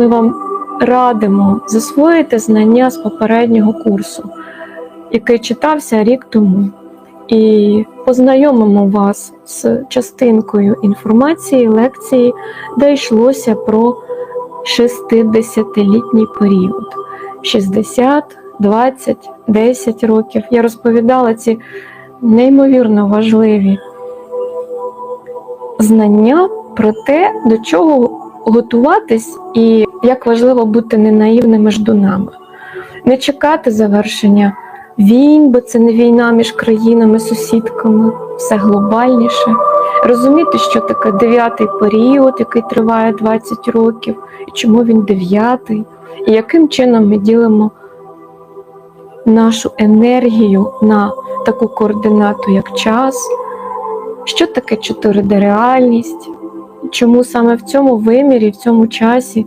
ми вам радимо засвоїти знання з попереднього курсу, який читався рік тому, і познайомимо вас з частинкою інформації лекції, де йшлося про 60-літній період. 60, 20, 10 років. Я розповідала ці неймовірно важливі знання про те, до чого готуватись і як важливо бути ненаївними ждунами, не чекати завершення війн, бо це не війна між країнами, сусідками, все глобальніше. Розуміти, що таке дев'ятий період, який триває 20 років, і чому він дев'ятий, і яким чином ми ділимо нашу енергію на таку координату, як час, що таке 4D реальність, чому саме в цьому вимірі, в цьому часі